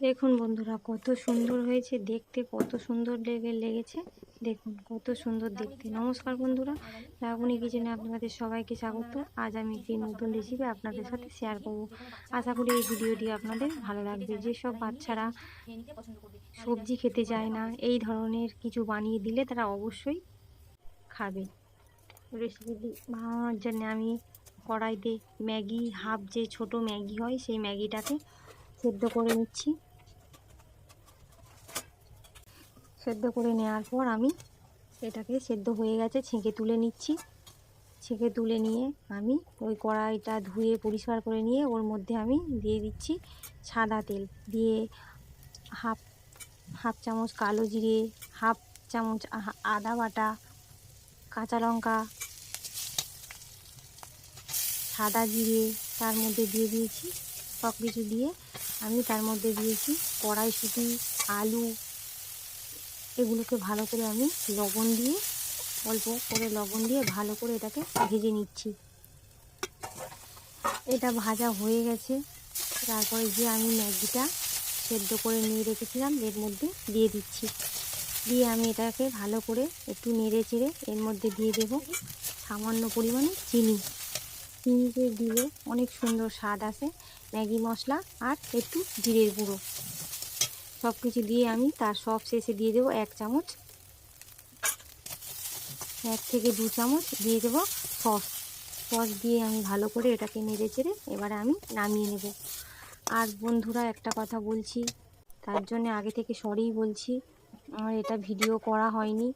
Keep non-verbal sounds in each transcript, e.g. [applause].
দেখুন বন্ধুরা, কত সুন্দর হয়েছে দেখতে, কত সুন্দর লেগে, লেগেছে। দেখুন, কত সুন্দর দেখতে। নমস্কার বন্ধুরা লাগুনি কিচেনে আপনাদের সবাইকে স্বাগত। আজ আমি একটি নতুন রেসিপি আপনাদের সাথে শেয়ার করব। আশা করি এই ভিডিওটি আপনাদের ভালো লাগবে। যেসব বাচ্চারা সবজি খেতে চায় না, এই ধরনের কিছু বানিয়ে দিলে তারা অবশ্যই খাবে। রেসিপিটি বানানোর জন্য আমি কড়াইতে ম্যাগি, হাফ যে ছোট ম্যাগি হয়, সেই ম্যাগিটাকে সেদ্ধ করে নিচ্ছি। সেদ্ধ করে নেওয়ার পর আমি এটাকে সেদ্ধ হয়ে গেছে, ছেঁকে তুলে নিচ্ছি। ছেঁকে তুলে নিয়ে আমি ওই কড়াইটা ধুয়ে পরিষ্কার করে নিয়ে ওর মধ্যে আমি দিয়ে দিচ্ছি সাদা তেল। দিয়ে হাফ হাফ চামচ কালো জিরে, হাফ চামচ আদা বাটা, কাঁচা লঙ্কা, সাদা জিরে তার মধ্যে দিয়ে দিয়েছি। সব কিছু দিয়ে আমি তার মধ্যে দিয়েছি কড়াইশুঁটি, আলু এগুলোকে ভালো করে আমি লবণ দিয়ে, অল্প করে লবণ দিয়ে ভালো করে এটাকে ভেজে নিচ্ছি। এটা ভাজা হয়ে গেছে। তারপরে যে আমি ম্যাগিটা সেদ্ধ করে নিয়ে রেখেছিলাম, এর মধ্যে দিয়ে দিচ্ছি। দিয়ে আমি এটাকে ভালো করে একটু নেড়ে চেড়ে এর মধ্যে দিয়ে দেব সামান্য পরিমাণে চিনি। চিনিতে দিলে অনেক সুন্দর স্বাদ আসে ম্যাগি মশলা আর একটু জিরের গুঁড়ো। সব কিছু দিয়ে আমি তার সব শেষে দিয়ে দেবো এক চামচ। এক থেকে দু চামচ দিয়ে দেবো সস। সস দিয়ে আমি ভালো করে এটাকে নেড়ে চেড়ে এবারে আমি নামিয়ে নেব। আর বন্ধুরা একটা কথা বলছি, তার জন্য আগে থেকে সরেই বলছি। আমার এটা ভিডিও করা হয়নি।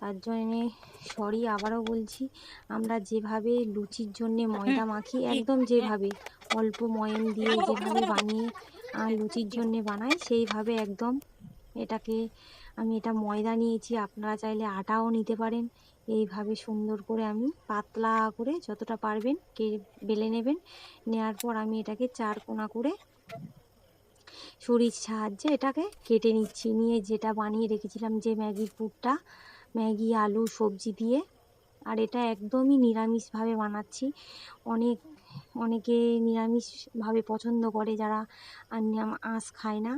তার জন্যে সরি আবারও বলছি আমরা যেভাবে লুচির জন্যে [laughs] ময়দা মাখি একদম যেভাবে অল্প ময়ম দিয়ে যেভাবে বানিয়ে লুচির জন্যে বানাই সেইভাবে একদম এটাকে আমি এটা ময়দা নিয়েছি আপনারা চাইলে আটাও নিতে পারেন। এইভাবে সুন্দর করে আমি পাতলা করে যতটা পারবেন কে বেলে নেবেন। নেওয়ার পর আমি এটাকে চার কোনা করে ছুরির সাহায্যে এটাকে কেটে নিচ্ছি। নিয়ে যেটা বানিয়ে রেখেছিলাম যে ম্যাগির পুরটা ম্যাগি, আলু, সবজি দিয়ে। আর এটা একদমই নিরামিষভাবে বানাচ্ছি। অনেক, অনেকে নিরামিষভাবে পছন্দ করে, যারা আঁশ খায় না।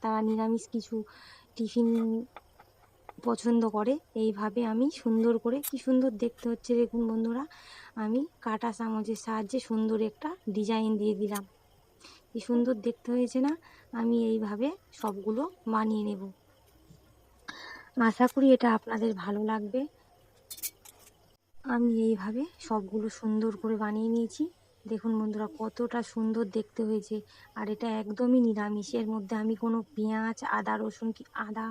তারা নিরামিষ কিছু টিফিন পছন্দ করে। এইভাবে আমি সুন্দর করে, কি সুন্দর দেখতে হচ্ছে দেখুন বন্ধুরা, আমি কাটা চামচের সাহায্যে সুন্দর একটা ডিজাইন দিয়ে দিলাম। কি সুন্দর দেখতে হয়েছে না? আমি এইভাবে সবগুলো বানিয়ে নেব। আশা করি এটা আপনাদের ভালো লাগবে। আমি এইভাবে সবগুলো সুন্দর করে বানিয়ে নিয়েছি। দেখুন বন্ধুরা, কতটা সুন্দর দেখতে হয়েছে। আর এটা একদমই নিরামিষ এর মধ্যে আমি কোনো পেঁয়াজ, আদা, রসুন কি, আদা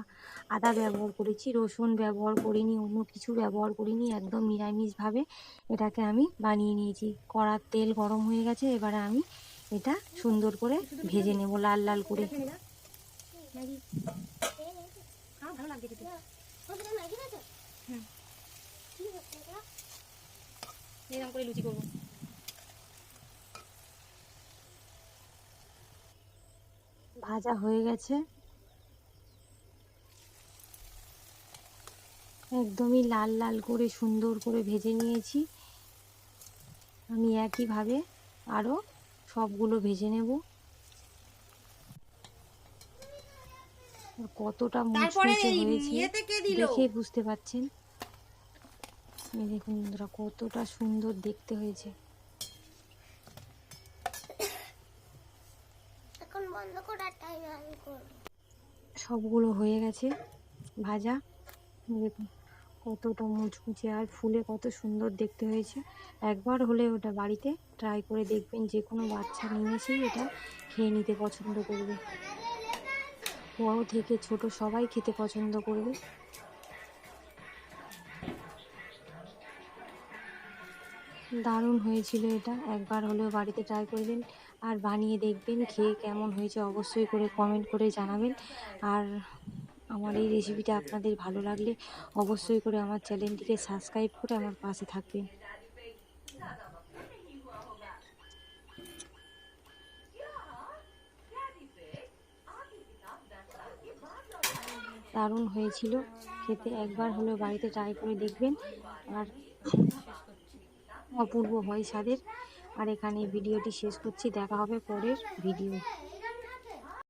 আদা ব্যবহার করেছি। রসুন ব্যবহার করিনি, অন্য কিছু ব্যবহার করিনি, একদম নিরামিষভাবে এটাকে আমি বানিয়ে নিয়েছি। কড়ার তেল গরম হয়ে গেছে, এবারে আমি এটা সুন্দর করে ভেজে নেব লাল লাল করে। এরকম করে লুচি করব ভাজা হয়ে গেছে। একদমই লাল লাল করে সুন্দর করে ভেজে নিয়েছি। আমি একইভাবে আরও সবগুলো ভেজে নেব। কতটা মুচমুচে হয়েছে ইয়েতে কে দিল? দেখেই বুঝতে পাচ্ছেন এই দেখুন বন্ধুরা কতটা সুন্দর দেখতে হয়েছে। এখন বন্ধ করার টাইম আমি করব। সবগুলো হয়ে গেছে ভাজা। দেখুন কতটা মুচমুচে আর ফুলে কত সুন্দর দেখতে হয়েছে। একবার হলে ওটা বাড়িতে ট্রাই করে দেখবেন যে কোনো বাচ্চা নিমেষেই এটা খেয়ে নিতে পছন্দ করবে। বড় থেকে ছোট সবাই খেতে পছন্দ করবে। দারুণ হয়েছিল এটা। একবার হলেও বাড়িতে ট্রাই করবেন আর বানিয়ে দেখবেন, খেয়ে কেমন হয়েছে অবশ্যই করে কমেন্ট করে জানাবেন। আর আমার এই রেসিপিটা আপনাদের ভালো লাগলে অবশ্যই করে আমার চ্যানেলটিকে সাবস্ক্রাইব করে আমার পাশে থাকবেন। দারুণ হয়েছিল। খেতে একবার হলেও বাড়িতে ট্রাই করে দেখবেন। আর অপূর্ব হয় স্বাদের। আর এখানে ভিডিওটি শেষ করছি। দেখা হবে পরের ভিডিও